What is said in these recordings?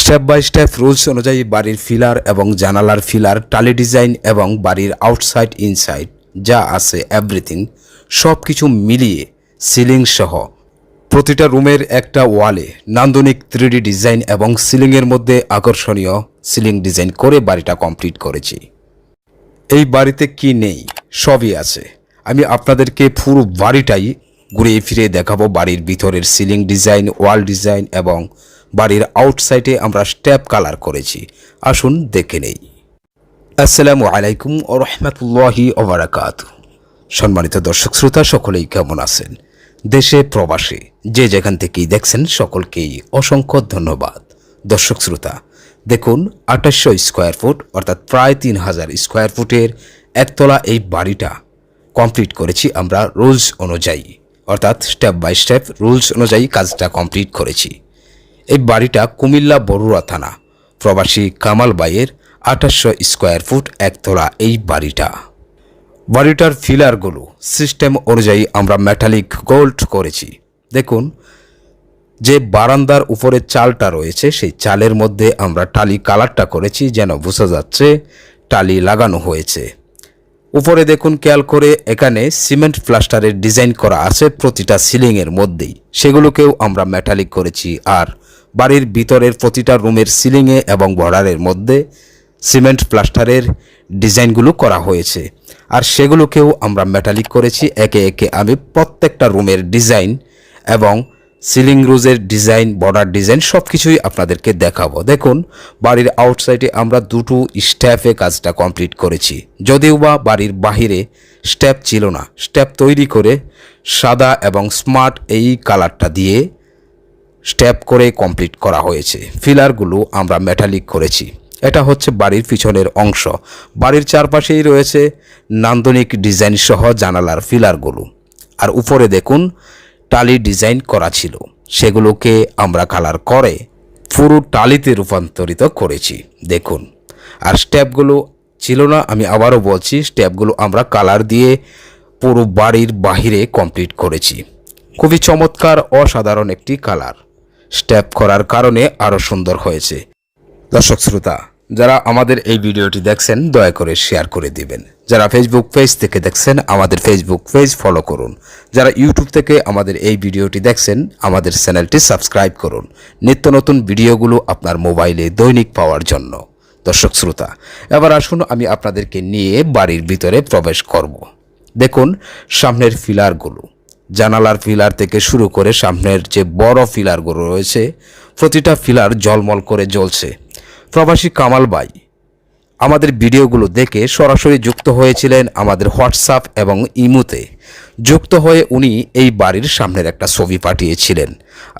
Step by step rules অনুযায়ী বাড়ির filler এবং জানালার ফিলার, টালি ডিজাইন এবং বাড়ির আউটসাইড, ইনসাইড যা আছে এভরিথিং সব কিছু মিলিয়ে সিলিং সহ। প্রতিটা রুমের একটা ওয়ালে নান্দনিক থ্রিডি ডিজাইন এবং সিলিংয়ের মধ্যে আকর্ষণীয় সিলিং ডিজাইন করে বাড়িটা কমপ্লিট করেছি। এই বাড়িতে কি নেই? সবই আছে। আমি আপনাদেরকে পুরো বাড়িটাই ঘুরিয়ে ফিরে দেখাবো বাড়ির ভিতরের সিলিং ডিজাইন, ওয়াল ডিজাইন এবং বাড়ির আউটসাইডে আমরা স্টেপ কালার করেছি। আসুন দেখে নেই। আসসালামু আলাইকুম ও রহমতুল্লাহি ওবরাকাত সম্মানিত দর্শক শ্রোতা, সকলেই কেমন আছেন? দেশে, প্রবাসে, যে যেখান থেকেই দেখছেন, সকলকেই অসংখ্য ধন্যবাদ। দর্শক শ্রোতা, দেখুন, আঠাশশো স্কোয়ার ফুট অর্থাৎ প্রায় তিন হাজার স্কোয়ার ফুটের একতলা এই বাড়িটা কমপ্লিট করেছি আমরা রুলস অনুযায়ী। অর্থাৎ স্টেপ বাই স্টেপ রুলস অনুযায়ী কাজটা কমপ্লিট করেছি। এই বাড়িটা কুমিল্লা বড়ুয়া থানা। প্রবাসী কামাল বাইয়ের আঠাশশো স্কোয়ার ফুট একতলা এই বাড়িটা। বাড়িটার ফিলারগুলো সিস্টেম অনুযায়ী আমরা মেটালিক গোল্ড করেছি। দেখুন, যে বারান্দার উপরে চালটা রয়েছে, সেই চালের মধ্যে আমরা টালি কালারটা করেছি, যেন বোঝা যাচ্ছে টালি লাগানো হয়েছে। উপরে দেখুন, খেয়াল করে এখানে সিমেন্ট প্লাস্টারের ডিজাইন করা আছে প্রতিটা সিলিংয়ের মধ্যেই। সেগুলোকেও আমরা মেটালিক করেছি আর বাড়ির ভিতরের প্রতিটা রুমের সিলিংয়ে এবং বর্ডারের মধ্যে সিমেন্ট প্লাস্টারের ডিজাইনগুলো করা হয়েছে। আর সেগুলোকেও আমরা মেটালিক করেছি। একে একে আমি প্রত্যেকটা রুমের ডিজাইন এবং সিলিং রুজের ডিজাইন, বর্ডার ডিজাইন সব কিছুই আপনাদেরকে দেখাবো। দেখুন, বাড়ির আউটসাইডে আমরা দুটো স্ট্যাপে কাজটা কমপ্লিট করেছি। যদিও বা বাড়ির বাহিরে স্ট্যাপ ছিল না। স্ট্যাপ তৈরি করে সাদা এবং স্মার্ট এই কালারটা দিয়ে স্ট্যাপ করে কমপ্লিট করা হয়েছে। ফিলারগুলো আমরা মেটালিক করেছি। এটা হচ্ছে বাড়ির পিছনের অংশ। বাড়ির চারপাশেই রয়েছে নান্দনিক ডিজাইন সহ জানালার ফিলারগুলো। আর উপরে দেখুন, টালি ডিজাইন করা ছিল। সেগুলোকে আমরা কালার করে পুরো টালিতে রূপান্তরিত করেছি। দেখুন, আর স্ট্যাপগুলো ছিল না, আমি আবারও বলছি, স্ট্যাপগুলো আমরা কালার দিয়ে পুরো বাড়ির বাহিরে কমপ্লিট করেছি। খুবই চমৎকার, অসাধারণ একটি কালার স্টেপ করার কারণে আরও সুন্দর হয়েছে। দর্শক শ্রোতা, যারা আমাদের এই ভিডিওটি দেখছেন, দয়া করে শেয়ার করে দিবেন। যারা ফেসবুক পেজ থেকে দেখছেন, আমাদের ফেসবুক পেজ ফলো করুন। যারা ইউটিউব থেকে আমাদের এই ভিডিওটি দেখছেন, আমাদের চ্যানেলটি সাবস্ক্রাইব করুন। নিত্য নতুন ভিডিওগুলো আপনার মোবাইলে দৈনিক পাওয়ার জন্য। দর্শক শ্রোতা, এবার আসুন আমি আপনাদেরকে নিয়ে বাড়ির ভিতরে প্রবেশ করব। দেখুন, সামনের ফিলারগুলো। জানালার ফিলার থেকে শুরু করে সামনের যে বড় ফিলারগুলো রয়েছে, প্রতিটা ফিলার জলমল করে জ্বলছে। প্রবাসী কামাল বাই আমাদের ভিডিওগুলো দেখে সরাসরি যুক্ত হয়েছিলেন আমাদের হোয়াটসঅ্যাপ এবং ইমুতে। যুক্ত হয়ে উনি এই বাড়ির সামনের একটা ছবি পাঠিয়েছিলেন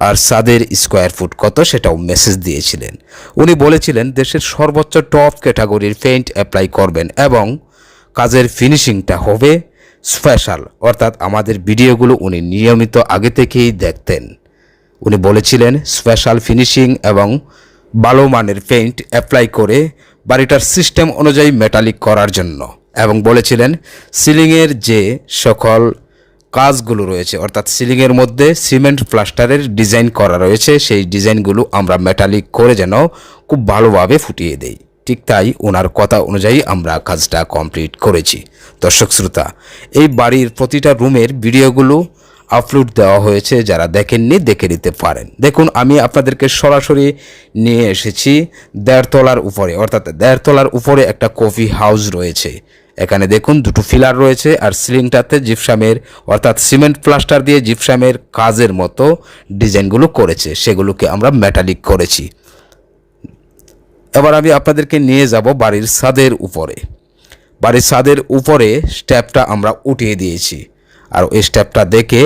আর সাদের স্কোয়ার ফুট কত সেটাও মেসেজ দিয়েছিলেন। উনি বলেছিলেন, দেশের সর্বোচ্চ টপ ক্যাটাগরির পেইন্ট অ্যাপ্লাই করবেন এবং কাজের ফিনিশিংটা হবে স্পেশাল, অর্থাৎ আমাদের ভিডিওগুলো উনি নিয়মিত আগে থেকেই দেখতেন। উনি বলেছিলেন, স্পেশাল ফিনিশিং এবং ভালো মানের পেইন্ট অ্যাপ্লাই করে বাড়িটার সিস্টেম অনুযায়ী মেটালিক করার জন্য। এবং বলেছিলেন, সিলিংয়ের যে সকল কাজগুলো রয়েছে, অর্থাৎ সিলিংয়ের মধ্যে সিমেন্ট প্লাস্টারের ডিজাইন করা রয়েছে, সেই ডিজাইনগুলো আমরা মেটালিক করে যেন খুব ভালোভাবে ফুটিয়ে দেই। ঠিক তাই ওনার কথা অনুযায়ী আমরা কাজটা কমপ্লিট করেছি। দর্শক শ্রোতা, এই বাড়ির প্রতিটা রুমের ভিডিওগুলো আপলোড দেওয়া হয়েছে, যারা দেখেননি দেখে নিতে পারেন। দেখুন, আমি আপনাদেরকে সরাসরি নিয়ে এসেছি দেড়তলার উপরে, অর্থাৎ দেড়তলার উপরে একটা কফি হাউস রয়েছে। এখানে দেখুন, দুটো ফিলার রয়েছে আর সিলিংটাতে জিপসামের, অর্থাৎ সিমেন্ট প্লাস্টার দিয়ে জিপসামের কাজের মতো ডিজাইনগুলো করেছে। সেগুলোকে আমরা মেটালিক করেছি। এবার আমি আপনাদেরকে নিয়ে যাব বাড়ির ছাদের উপরে। বাড়ির ছাদের উপরে স্ট্যাপটা আমরা উঠিয়ে দিয়েছি। আর ওই স্ট্যাপটা দেখে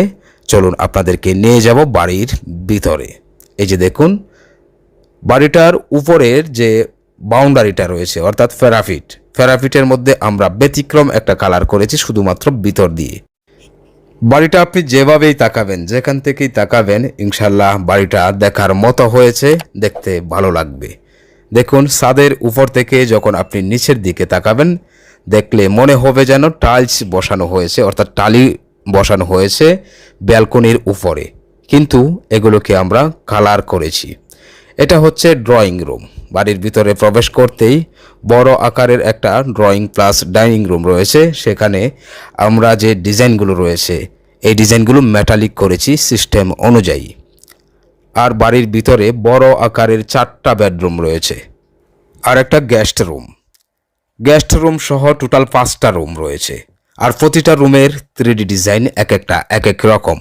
চলুন আপনাদেরকে নিয়ে যাব বাড়ির ভিতরে। এই যে দেখুন, বাড়িটার উপরের যে বাউন্ডারিটা রয়েছে, অর্থাৎ ফেরাফিট। ফেরাফিটের মধ্যে আমরা ব্যতিক্রম একটা কালার করেছি, শুধুমাত্র ভিতর দিয়ে। বাড়িটা আপনি যেভাবেই তাকাবেন, যেখান থেকেই তাকাবেন ইনশাল্লাহ বাড়িটা দেখার মতো হয়েছে, দেখতে ভালো লাগবে। দেখুন সাদের উপর থেকে যখন আপনি নিচের দিকে তাকাবেন, দেখলে মনে হবে যেন টাইলস বসানো হয়েছে, অর্থাৎ টালি বসানো হয়েছে ব্যালকনির উপরে। কিন্তু এগুলোকে আমরা কালার করেছি। এটা হচ্ছে ড্রয়িং রুম। বাড়ির ভিতরে প্রবেশ করতেই বড় আকারের একটা ড্রয়িং প্লাস ডাইনিং রুম রয়েছে। সেখানে আমরা যে ডিজাইনগুলো রয়েছে, এই ডিজাইনগুলো মেটালিক করেছি সিস্টেম অনুযায়ী। আর বাড়ির ভিতরে বড় আকারের চারটা বেডরুম রয়েছে। আর একটা গেস্ট রুম। গেস্ট রুম সহ টোটাল পাঁচটা রুম রয়েছে। আর প্রতিটা রুমের থ্রি ডিজাইন এক একটা, এক এক রকম।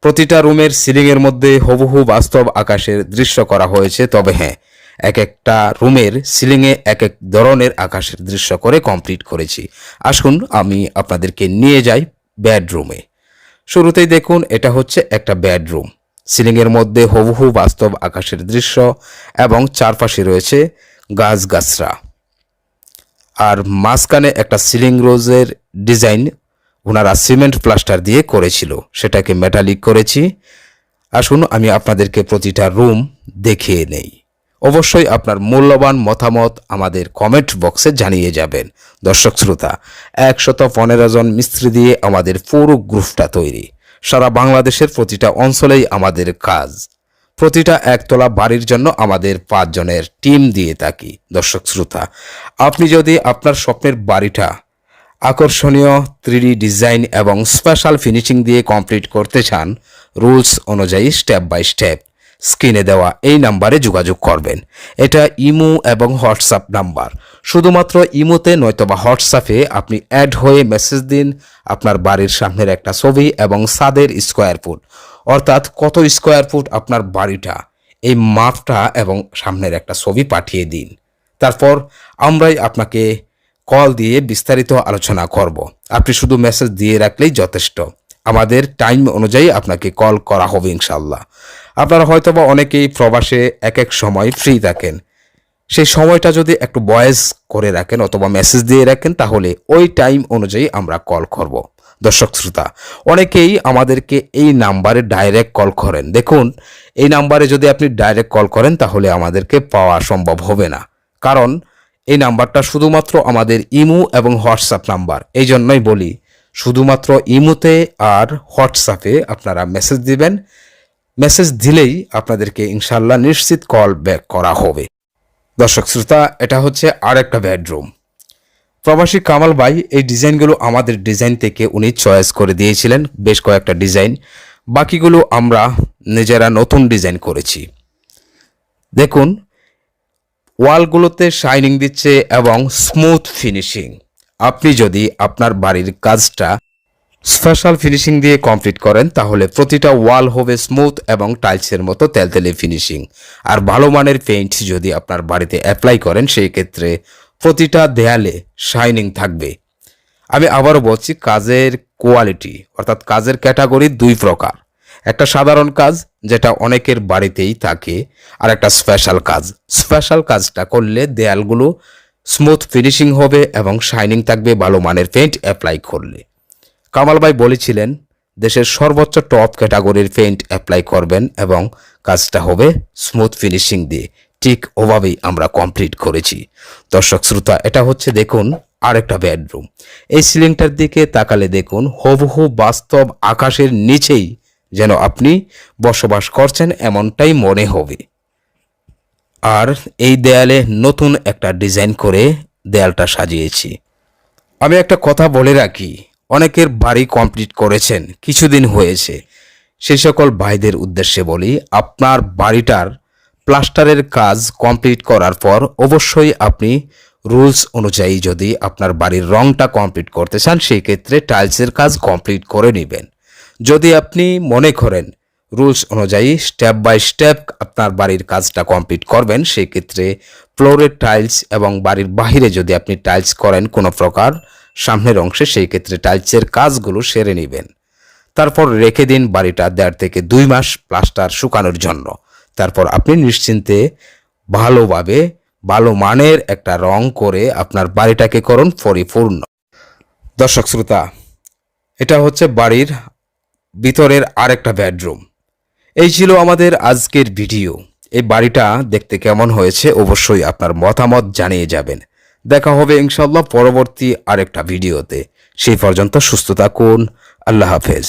প্রতিটা রুমের সিলিংয়ের মধ্যে হুবহু বাস্তব আকাশের দৃশ্য করা হয়েছে, তবে হ্যাঁ এক একটা রুমের সিলিংয়ে এক এক ধরনের আকাশের দৃশ্য করে কমপ্লিট করেছি। আসুন আমি আপনাদেরকে নিয়ে যাই বেডরুমে। শুরুতেই দেখুন, এটা হচ্ছে একটা বেডরুম। সিলিংয়ের মধ্যে হুবহু বাস্তব আকাশের দৃশ্য এবং চারপাশে রয়েছে গাছগাছরা। আর মাঝখানে একটা সিলিং রোজের ডিজাইন ওনারা সিমেন্ট প্লাস্টার দিয়ে করেছিল, সেটাকে মেটালিক করেছি। আসুন আমি আপনাদেরকে প্রতিটা রুম দেখিয়ে নেই। অবশ্যই আপনার মূল্যবান মতামত আমাদের কমেন্ট বক্সে জানিয়ে যাবেন। দর্শক শ্রোতা, একশত পনেরো জন মিস্ত্রি দিয়ে আমাদের পুরো গ্রুপটা তৈরি। সারা বাংলাদেশের প্রতিটা অঞ্চলেই আমাদের কাজ। প্রতিটা একতলা বাড়ির জন্য আমাদের পাঁচজনের টিম দিয়ে থাকি, দর্শক শ্রোতা। আপনি যদি আপনার স্বপ্নের বাড়িটা আকর্ষণীয় থ্রিডি ডিজাইন এবং স্পেশাল ফিনিশিং দিয়ে কমপ্লিট করতে চান রুলস অনুযায়ী স্টেপ বাই স্টেপ স্ক্রিনে দেওয়া এই নাম্বারে যোগাযোগ করবেন। এটা ইমো এবং হোয়াটসঅ্যাপ নাম্বার। শুধুমাত্র ইমোতে নয়তোবা হোয়াটসঅ্যাপে আপনি অ্যাড হয়ে মেসেজ দিন আপনার বাড়ির সামনের একটা ছবি এবং সাদের স্কোয়ার ফুট। অর্থাৎ কত স্কোয়ার ফুট আপনার বাড়িটা, এই মাপটা এবং সামনের একটা ছবি পাঠিয়ে দিন। তারপর আমরাই আপনাকে কল দিয়ে বিস্তারিত আলোচনা করব। আপনি শুধু মেসেজ দিয়ে রাখলেই যথেষ্ট। আমাদের টাইম অনুযায়ী আপনাকে কল করা হবে ইনশাল্লাহ আপনারা হয়তোবা অনেকেই প্রবাসে এক এক সময় ফ্রি থাকেন। সেই সময়টা যদি একটু বয়েস করে রাখেন অথবা মেসেজ দিয়ে রাখেন, তাহলে ওই টাইম অনুযায়ী আমরা কল করব। দর্শক শ্রোতা, অনেকেই আমাদেরকে এই নাম্বারে ডাইরেক্ট কল করেন। দেখুন, এই নাম্বারে যদি আপনি ডাইরেক্ট কল করেন, তাহলে আমাদেরকে পাওয়া সম্ভব হবে না। কারণ এই নাম্বারটা শুধুমাত্র আমাদের ইমো এবং হোয়াটসঅ্যাপ নাম্বার। এই জন্যই বলি, শুধুমাত্র ইমোতে আর হোয়াটসঅ্যাপে আপনারা মেসেজ দিবেন। মেসেজ দিলেই আপনাদেরকে ইনশাল্লাহ নিশ্চিত কল ব্যাক করা হবে। দর্শক, শ্রোতা, এটা হচ্ছে আর একটা বেডরুম প্রবাসী কামাল ভাই, এই ডিজাইনগুলো আমাদের ডিজাইন থেকে উনি চয়েস করে দিয়েছিলেন, বেশ কয়েকটা ডিজাইন। বাকিগুলো আমরা নিজেরা নতুন ডিজাইন করেছি। দেখুন, ওয়ালগুলোতে শাইনিং দিচ্ছে এবং স্মুথ ফিনিশিং আপনি যদি আপনার বাড়ির কাজটা স্পেশাল ফিনিশিং দিয়ে কমপ্লিট করেন, তাহলে প্রতিটা ওয়াল হবে স্মুথ এবং টাইলসের মতো তেলতেলে ফিনিশিং। আর ভালো মানের পেইন্ট যদি আপনার বাড়িতে অ্যাপ্লাই করেন, সেই ক্ষেত্রে প্রতিটা দেয়ালে শাইনিং থাকবে। আমি আবারও বলছি, কাজের কোয়ালিটি, অর্থাৎ কাজের ক্যাটাগরি দুই প্রকার। একটা সাধারণ কাজ, যেটা অনেকের বাড়িতেই থাকে, আর একটা স্পেশাল কাজ। স্পেশাল কাজটা করলে দেয়ালগুলো স্মুথ ফিনিশিং হবে এবং শাইনিং থাকবে, ভালো মানের পেইন্ট অ্যাপ্লাই করলে। কামাল ভাই বলেছিলেন, দেশের সর্বোচ্চ টপ ক্যাটাগরির পেইন্ট অ্যাপ্লাই করবেন এবং কাজটা হবে স্মুথ ফিনিশিং দিয়ে। ঠিক ওভাবেই আমরা কমপ্লিট করেছি। দর্শক শ্রোতা, এটা হচ্ছে দেখুন আরেকটা বেডরুম। এই সিলিংটার দিকে তাকালে দেখুন হুবহু বাস্তব আকাশের নিচেই যেন আপনি বসবাস করছেন এমনটাই মনে হবে। আর এই দেয়ালে নতুন একটা ডিজাইন করে দেয়ালটা সাজিয়েছি। আমি একটা কথা বলে রাখি অনেকের বাড়ি কমপ্লিট করেছেন, কিছুদিন হয়েছে। সেই সকল ভাইদের উদ্দেশ্যে বলি, আপনার বাড়িটার প্লাস্টারের কাজ কমপ্লিট করার পর অবশ্যই আপনি রুলস অনুযায়ী যদি আপনার বাড়ির রংটা কমপ্লিট করতে চান, সেই ক্ষেত্রে টাইলসের কাজ কমপ্লিট করে নেবেন। যদি আপনি মনে করেন রুলস অনুযায়ী স্টেপ বাই স্টেপ আপনার বাড়ির কাজটা কমপ্লিট করবেন, সেই ক্ষেত্রে ফ্লোরের টাইলস এবং বাড়ির বাহিরে যদি আপনি টাইলস করেন কোনো প্রকার সামনের অংশে সেই ক্ষেত্রে টাইলসের কাজগুলো সেরে নেবেন। তারপর রেখে দিন বাড়িটা দেড় থেকে দুই মাস প্লাস্টার শুকানোর জন্য। তারপর আপনি নিশ্চিন্তে ভালোভাবে ভালো মানের একটা রং করে আপনার বাড়িটাকে করুন পরিপূর্ণ। দর্শক শ্রোতা, এটা হচ্ছে বাড়ির ভিতরের আরেকটা বেডরুম। এই ছিল আমাদের আজকের ভিডিও। এই বাড়িটা দেখতে কেমন হয়েছে অবশ্যই আপনার মতামত জানিয়ে যাবেন। দেখা হবে ইনশাল্লাহ পরবর্তী আরেকটা ভিডিওতে। সেই পর্যন্ত সুস্থ থাকুন। আল্লাহ হাফেজ।